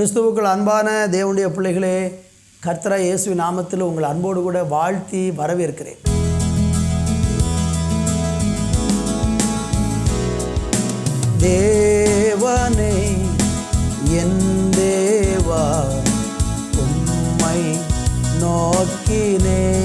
கிறிஸ்துவுக்குள் அன்பான தேவனுடைய பிள்ளைகளே கர்த்தரா இயேசு நாமத்தில் உங்கள் அன்போடு கூட வாழ்த்தி வரவேற்கிறேன். தேவனே என் தேவா உம்மை நோக்கினே.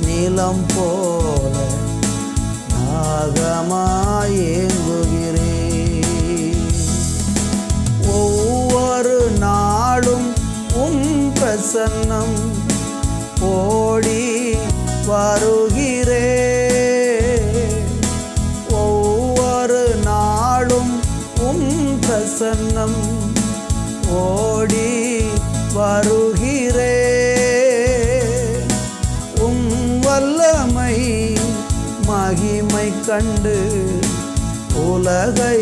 நீளம் போல நாகமாயேங்குகிறேன். ஒவ்வொரு நாளும் உம் பிரசன்னம் ஓடி வருகிறே உலகை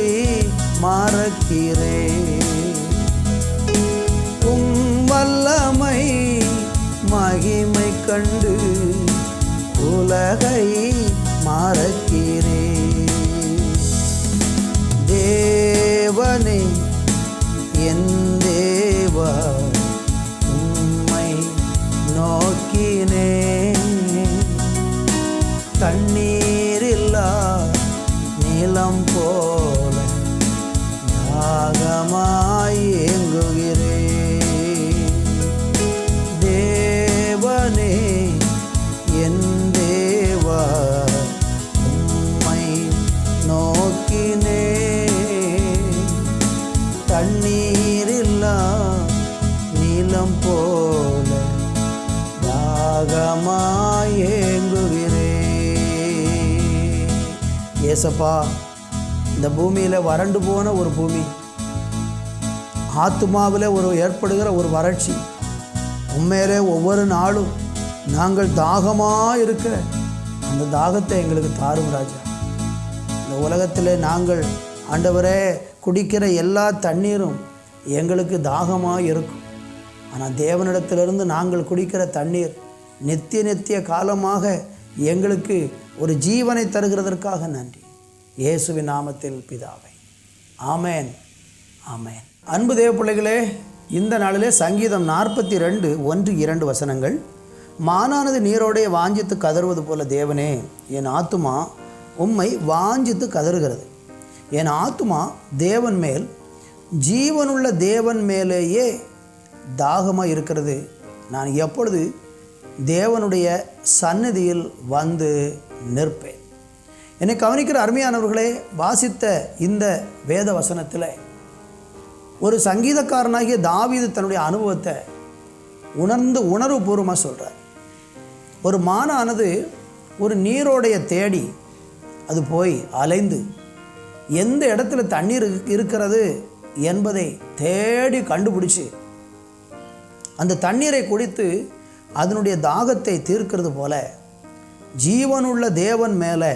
மறக்கிறே உம் வல்லமை மகிமை கண்டு உலகை மறக்கிறே தேவனே ஏசப்பா இந்த பூமியில் வறண்டு போன ஒரு பூமி. ஆத்துமாவில் ஒரு ஏற்படுகிற ஒரு வறட்சி. உண்மையிலே ஒவ்வொரு நாளும் நாங்கள் தாகமாக இருக்கிற அந்த தாகத்தை எங்களுக்கு தாரும் ராஜா. இந்த உலகத்தில் நாங்கள் ஆண்டவரே குடிக்கிற எல்லா தண்ணீரும் எங்களுக்கு தாகமாக இருக்கும் ஆனால் தேவனிடத்திலிருந்து நாங்கள் குடிக்கிற தண்ணீர் நித்திய நித்திய காலமாக எங்களுக்கு ஒரு ஜீவனை தருகிறதற்காக நன்றி. இயேசுவின் நாமத்தில் பிதாவை. ஆமேன். ஆமேன். அன்பு தேவ பிள்ளைகளே இந்த நாளிலே சங்கீதம் நாற்பத்தி ரெண்டு ஒன்று இரண்டு வசனங்கள். மானானது நீரோடைய வாஞ்சித்து கதறுவது போல தேவனே என் ஆத்துமா உம்மை வாஞ்சித்து கதறுகிறது. என் ஆத்துமா தேவன் மேல் ஜீவனுள்ள தேவன் மேலேயே தாகமாக இருக்கிறது. நான் எப்பொழுது தேவனுடைய சந்நிதியில் வந்து நிற்பேன். என்னை கவனிக்கிற அருமையானவர்களே வாசித்த இந்த வேத வசனத்தில் ஒரு சங்கீதக்காரனாகிய தாவீது தன்னுடைய அனுபவத்தை உணர்ந்து உணர்வுபூர்வமாக சொல்கிறார் ஒரு மானானது ஒரு நீரோடைய தேடி அது போய் அலைந்து எந்த இடத்துல தண்ணீர் இருக்கிறது என்பதை தேடி கண்டுபிடிச்சு அந்த தண்ணீரை குடித்து அதனுடைய தாகத்தை தீர்க்கிறது போல ஜீவனுள்ள தேவன் மேலே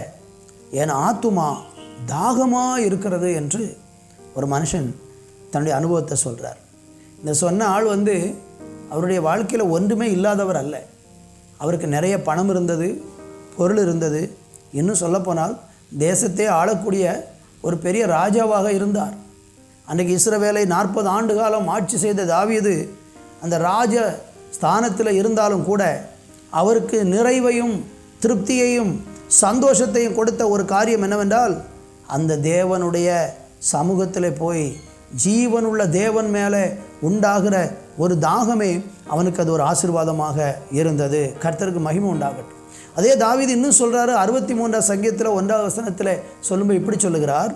என் ஆத்துமா தாகமாக இருக்கிறது என்று ஒரு மனுஷன் தன்னுடைய அனுபவத்தை சொல்கிறார் இந்த சொன்ன ஆள் வந்து அவருடைய வாழ்க்கையில் ஒன்றுமே இல்லாதவர் அல்ல. அவருக்கு நிறைய பணம் இருந்தது பொருள் இருந்தது. இன்னும் சொல்லப்போனால் தேசத்தை ஆளக்கூடிய ஒரு பெரிய ராஜாவாக இருந்தார். அன்றைக்கு இஸ்ரவேலை நாற்பது ஆண்டு காலம் ஆட்சி செய்த தாவியது அந்த ராஜ ஸ்தானத்தில் இருந்தாலும் கூட அவருக்கு நிறைவையும் திருப்தியையும் சந்தோஷத்தையும் கொடுத்த ஒரு காரியம் என்னவென்றால் அந்த தேவனுடைய சமூகத்தில் போய் ஜீவனுள்ள தேவன் மேலே உண்டாகிற ஒரு தாகமே அவனுக்கு அது ஒரு ஆசீர்வாதமாக இருந்தது. கர்த்தருக்கு மகிமை உண்டாகட்டும். அதே தாவீது இன்னும் சொல்கிறாரு அறுபத்தி மூன்றாம் சங்கீதத்தில் ஒன்றாவது வசனத்தில் சொல்லும்போது இப்படி சொல்லுகிறார்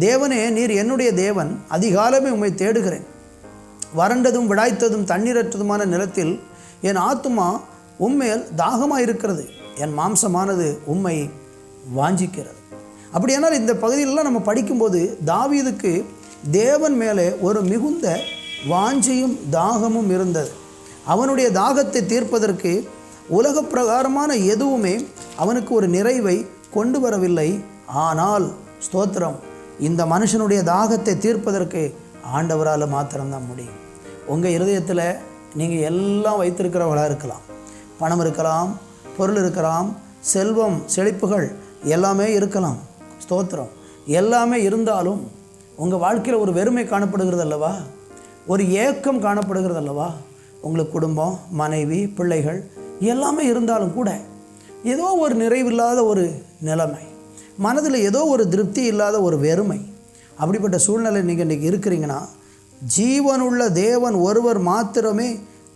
தேவனே நீர் என்னுடைய தேவன் அதிகாலமே உம்மை தேடுகிறேன். வறண்டதும் விடாய்த்ததும் தண்ணீரற்றதுமான நிலத்தில் என் ஆத்துமா உண்மையில் தாகமாக இருக்கிறது என் மாம்சமானது உம்மை வாஞ்சிக்கிறது. அப்படியானால் இந்த பகுதியிலலாம் நம்ம படிக்கும்போது தாவீதுக்கு தேவன் மேலே ஒரு மிகுந்த வாஞ்சியும் தாகமும் இருந்தது. அவனுடைய தாகத்தை தீர்ப்பதற்கு உலக பிரகாரமான எதுவுமே அவனுக்கு ஒரு நிறைவை கொண்டு வரவில்லை. ஆனால் ஸ்தோத்திரம் இந்த மனுஷனுடைய தாகத்தை தீர்ப்பதற்கு ஆண்டவரால் மாத்திரம்தான் முடியும். உங்கள் இருதயத்தில் நீங்கள் எல்லாம் வைத்திருக்கிறவளாக இருக்கலாம். பணம் இருக்கலாம் பொருள் இருக்கலாம் செல்வம் செழிப்புகள் எல்லாமே இருக்கலாம். ஸ்தோத்திரம். எல்லாமே இருந்தாலும் உங்கள் வாழ்க்கையில் ஒரு வெறுமை காணப்படுகிறது அல்லவா? ஒரு ஏக்கம் காணப்படுகிறது அல்லவா? உங்களுக்கு குடும்பம் மனைவி பிள்ளைகள் எல்லாமே இருந்தாலும் கூட ஏதோ ஒரு நிறைவில்லாத ஒரு நிலைமை மனதில் ஏதோ ஒரு திருப்தி இல்லாத ஒரு வெறுமை அப்படிப்பட்ட சூழ்நிலை நீங்கள் இன்றைக்கி இருக்கிறீங்கன்னா ஜீவனுள்ள தேவன் ஒருவர் மாத்திரமே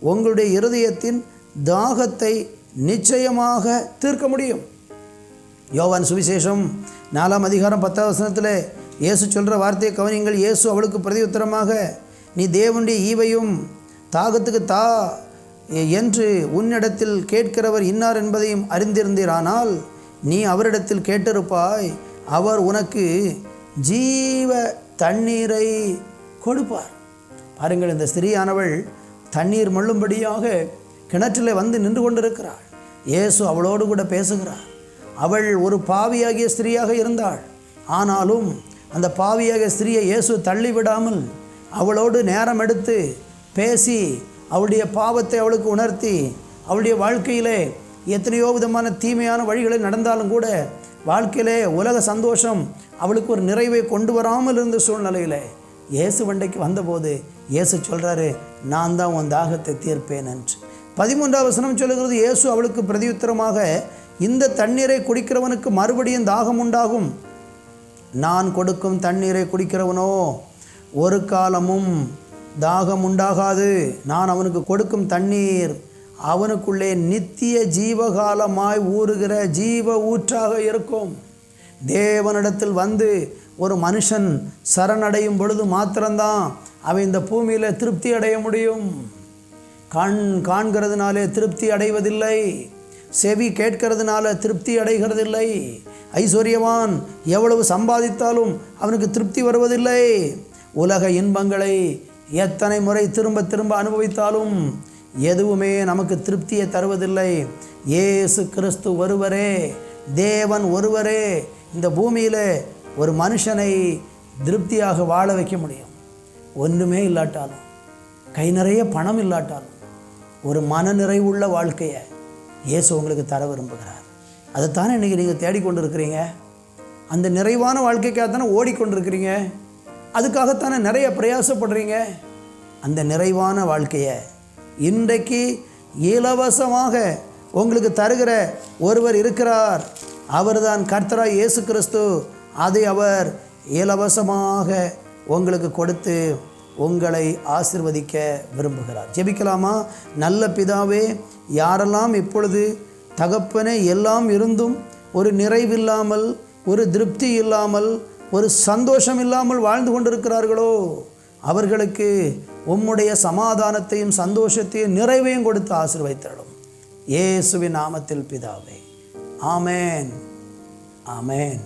உங்களுடைய இருதயத்தின் தாகத்தை நிச்சயமாக தீர்க்க முடியும். யோவான் சுவிசேஷம் நாலாம் அதிகாரம் பத்தாவது வசனத்தில் இயேசு சொல்கிற வார்த்தையை கவனிங்கள் இயேசு அவளுக்கு பிரதி உத்தரமாக நீ தேவனுடைய ஈவையும் தாகத்துக்கு தா என்று உன்னிடத்தில் கேட்கிறவர் இன்னார் என்பதையும் அறிந்திருந்தீரானால் நீ அவரிடத்தில் கேட்டிருப்பாய். அவர் உனக்கு ஜீவ தண்ணீரை கொடுப்பார். பாருங்கள் இந்த ஸ்திரீயானவள் தண்ணீர் மள்ளும்படியாக கிணற்றிலே வந்து நின்று கொண்டிருக்கிறாள். இயேசு அவளோடு கூட பேசுகிறார். அவள் ஒரு பாவியாகிய ஸ்திரீயாக இருந்தாள். ஆனாலும் அந்த பாவியாகிய ஸ்திரீயை இயேசு தள்ளிவிடாமல் அவளோடு நேரம் எடுத்து பேசி அவளுடைய பாவத்தை அவளுக்கு உணர்த்தி அவளுடைய வாழ்க்கையிலே எத்தனையோ விதமான தீமையான வழிகளில் நடந்தாலும் கூட வாழ்க்கையிலே உலக சந்தோஷம் அவளுக்கு ஒரு நிறைவை கொண்டு வராமல் இருந்த சூழ்நிலையில் இயேசு வண்டைக்கு வந்தபோது இயேசு சொல்கிறாரு நான் தான் உன் தாகத்தை தீர்ப்பேன் என்று. பதிமூன்றாம் வசனம் சொல்லுகிறது இயேசு அவளுக்கு பிரதியுத்தரமாக இந்த தண்ணீரை குடிக்கிறவனுக்கு மறுபடியும் தாகம் உண்டாகும். நான் கொடுக்கும் தண்ணீரை குடிக்கிறவனோ ஒரு காலமும் தாகம் உண்டாகாது. நான் அவனுக்கு கொடுக்கும் தண்ணீர் அவனுக்குள்ளே நித்திய ஜீவகாலமாய் ஊறுகிற ஜீவ ஊற்றாக இருக்கும். தேவனிடத்தில் வந்து ஒரு மனுஷன் சரணடையும் பொழுது மாத்திரம்தான் அவன் இந்த பூமியில் திருப்தி அடைய முடியும். கண் காண்கிறதுனாலே திருப்தி அடைவதில்லை. செவி கேட்கிறதுனால திருப்தி அடைகிறதில்லை. ஐஸ்வர்யவான் எவ்வளவு சம்பாதித்தாலும் அவனுக்கு திருப்தி வருவதில்லை. உலக இன்பங்களை எத்தனை முறை திரும்ப திரும்ப அனுபவித்தாலும் எதுவுமே நமக்கு திருப்தியை தருவதில்லை. ஏசு கிறிஸ்து ஒருவரே தேவன் ஒருவரே இந்த பூமியில் ஒரு மனுஷனை திருப்தியாக வாழ வைக்க முடியும். ஒன்றுமே இல்லாட்டாலும் கை நிறைய பணம் இல்லாட்டாலும் ஒரு மன நிறைவுள்ள வாழ்க்கையை இயேசு உங்களுக்கு தர விரும்புகிறார். அதைத்தானே இன்றைக்கி நீங்கள் தேடிக்கொண்டு இருக்கிறீங்க அந்த நிறைவான வாழ்க்கைக்காக தானே ஓடிக்கொண்டிருக்கிறீங்க? அதுக்காகத்தானே நிறைய பிரயாசப்படுறீங்க? அந்த நிறைவான வாழ்க்கையை இன்றைக்கு இலவசமாக உங்களுக்கு தருகிற ஒருவர் இருக்கிறார். அவர்தான் கர்த்தராய் இயேசு கிறிஸ்து. அதை அவர் இலவசமாக உங்களுக்கு கொடுத்து உங்களை ஆசிர்வதிக்க விரும்புகிறார். ஜெபிக்கலாமா? நல்ல பிதாவே யாரெல்லாம் இப்பொழுது தகப்பனே எல்லாம் இருந்தும் ஒரு நிறைவில்லாமல் ஒரு திருப்தி இல்லாமல் ஒரு சந்தோஷம் இல்லாமல் வாழ்ந்து கொண்டிருக்கிறார்களோ அவர்களுக்கு உம்முடைய சமாதானத்தையும் சந்தோஷத்தையும் நிறைவையும் கொடுத்து ஆசீர்வதித்தரலும் இயேசுவின் நாமத்தில் பிதாவே. ஆமேன். ஆமேன்.